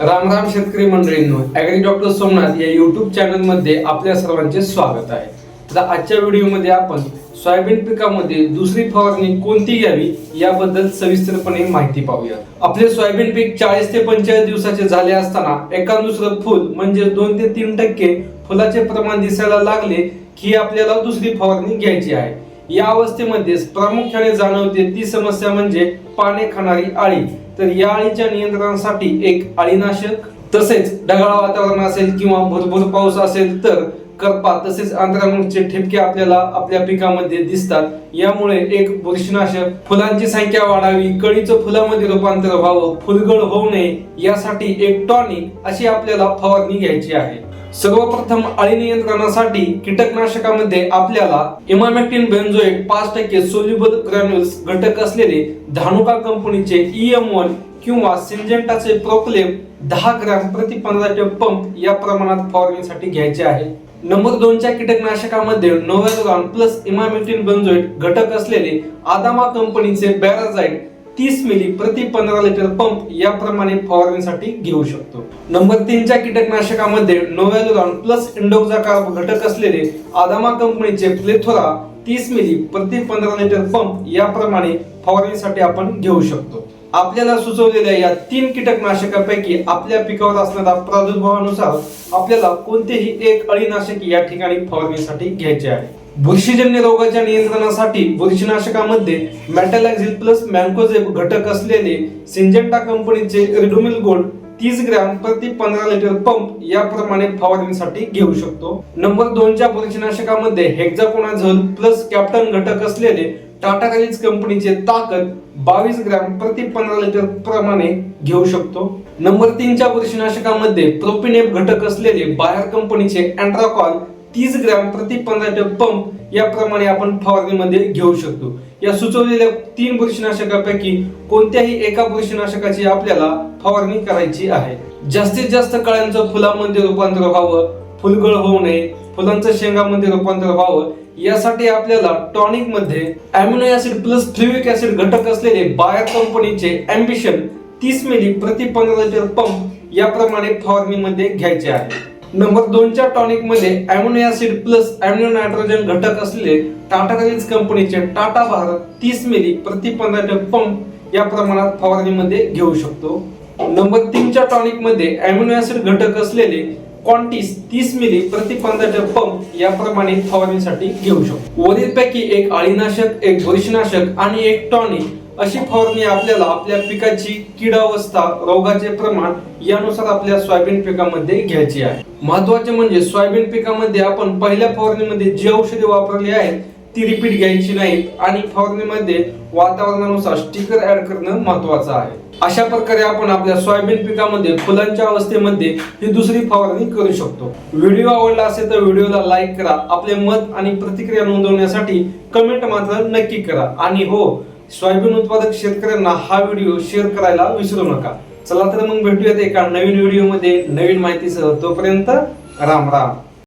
राम राम शेतकरी मंडळींनो agree doctor Somnath या YouTube चॅनलमध्ये आपल्या सर्वांचे स्वागत आहे. तर आजच्या व्हिडिओमध्ये आपण सोयाबीन पिकामध्ये दुसरी फवारणी कोणती घ्यावी याबद्दल सविस्तरपणे माहिती पाहूया. आपले सोयाबीन पीक चाळीस ते पंचेचाळीस दिवसाचे झाले असताना एका दुसरं फुल म्हणजे दोन ते तीन टक्के फुलाचे प्रमाण दिसायला लागले की आपल्याला दुसरी फवारणी घ्यायची आहे. या अवस्थेमध्ये प्रामुख्याने जाणवते ती समस्या म्हणजे पाने खाणारी आळी तर या आळीच्या नियंत्रणासाठी एक आळीनाशक तसेच ढगाळ वातावरण असेल किंवा भरपूर पाऊस असेल तर करपा तसेच आंतरामुळचे ठिपके आपल्याला आपल्या पिकामध्ये दिसतात. यामुळे एक बुरशीनाशक फुलांची संख्या वाढावी कळीचं फुलामध्ये रूपांतर व्हावं फुलगळ होऊ नये यासाठी एक टॉनिक अशी आपल्याला फवारणी घ्यायची आहे. सर्वप्रथम अळी नियंत्रणासाठी कीटकनाशकामध्ये आपल्याला इमामेक्टिन बेन्झोएट पाच टक्के सोल्युबल ग्रॅन्युल्स घटक असलेले धानुका कंपनीचे ईएम वन किंवा सिंजेंटाचे प्रोक्लेम दहा ग्रॅम प्रति पंधरा पंप या प्रमाणात फवारणीसाठी घ्यायचे आहे. नंबर दोनच्या कीटकनाशकामध्ये नोव्हेलॉन प्लस इमामेक्टिन बेन्झोएट घटक असलेले आदामा कंपनीचे बॅराझाईट तीस मिली प्रति पंधरा लिटर पंप याप्रमाणे फवारणीसाठी घेऊ शकतो. नंबर तीनच्या कीटकनाशकामध्ये नोव्हेलॉन प्लस इंडोक्झाकार्ब घटक असलेले आदामा कंपनीचे प्लेथोरा तीस मिली प्रति पंधरा लिटर पंप याप्रमाणे फवारणीसाठी आपण घेऊ शकतो. आपल्याला सुचवलेल्या या तीन कीटकनाशकापैकी आपल्या पिकावर असणाऱ्या प्रादुर्भावानुसार आपल्याला कोणतेही एक अळीनाशक या ठिकाणी फवारणीसाठी घ्यायचे आहे. बुरशीजन्य रोगाच्या नियंत्रणासाठी बुरशीनाशकामध्ये मॅटॅलॅक्झिल प्लस मॅन्कोझेब घटक असलेले सिंजेंटा कंपनीचे रिडोमिल गोल्ड तीस ग्रॅम प्रति पंधरा लिटर पंप याप्रमाणे फवारणीसाठी घेऊ शकतो. नंबर दोनच्या बुरशीनाशकामध्ये हेक्झाकोनाझोल प्लस कॅप्टन घटक असलेले टाटा रेल्स कंपनीचे ताकद बावीस ग्रॅम प्रति पंधरा लिटर प्रमाणे घेऊ शकतो. नंबर तीनच्या बुरशीनाशकामध्ये प्रोपिनेप घटक असलेले बायर कंपनीचे अँड्राकॉल तीस ग्रॅम प्रति पंधरा लिटर पंप याप्रमाणे आपण फवारणीमध्ये घेऊ शकतो. या सुचवलेल्या तीन बुरशीनाशकापैकी कोणत्याही एका बुरशीनाशकाची आपल्याला फवारणी करायची आहे. जास्तीत जास्त कळ्यांचं फुलामध्ये रूपांतर व्हावं फुलगळ होऊ नये फुलांचं शेंगामध्ये रूपांतर व्हावं यासाठी आपल्याला टॉनिकमध्ये amino acid plus fulvic acid घटक असलेले बाया कंपनीचे अँबिशन तीस मिली प्रति पंधरा लिटर पंप याप्रमाणे फवारणीमध्ये घ्यायचे आहे. नंबर दोनच्या टॉनिकमध्ये ऍसिड प्लस अॅमिनो नायट्रोजन घटक असलेले टाटा रेल्स कंपनीचे टाटा भारत तीस मिली प्रति पंधरा लिटर पंप या प्रमाणात फवारणीमध्ये घेऊ शकतो. नंबर तीनच्या टॉनिकमध्ये ऍसिड घटक असलेले क्वांटिस तीस मिली प्रति पंधरा लिटर पंप याप्रमाणे फवारणीसाठी घेऊ शकतो. वरीलपैकी एक अळीनाशक एक बुरशीनाशक आणि एक टॉनिक अशी फवारणी आपल्याला आपल्या पिकाची किडावस्था रोगाचे प्रमाण यानुसार आपल्या सोयाबीन पिकामध्ये घ्यायची आहे. महत्त्वाचे म्हणजे सोयाबीन पिकामध्ये आपण पहिल्या फवारणीमध्ये जी औषधे वापरली आहेत ती रिपीट घ्यायची नाहीत आणि फवारणीमध्ये वातावरणानुसार स्टिकर ऍड करणं महत्वाचं आहे. अशा प्रकारे आपण आपल्या सोयाबीन पिकामध्ये फुलांच्या अवस्थेमध्ये ही दुसरी फवारणी करू शकतो. व्हिडिओ आवडला असेल तर व्हिडिओला लाईक करा. आपले मत आणि प्रतिक्रिया नोंदवण्यासाठी कमेंट मात्र नक्की करा. आणि हो सोयाबीन उत्पादक शेतकऱ्यांना हा व्हिडिओ शेअर करायला विसरू नका. चला तर मग भेटूयात एका नवीन व्हिडिओमध्ये नवीन माहितीसह. तोपर्यंत राम राम.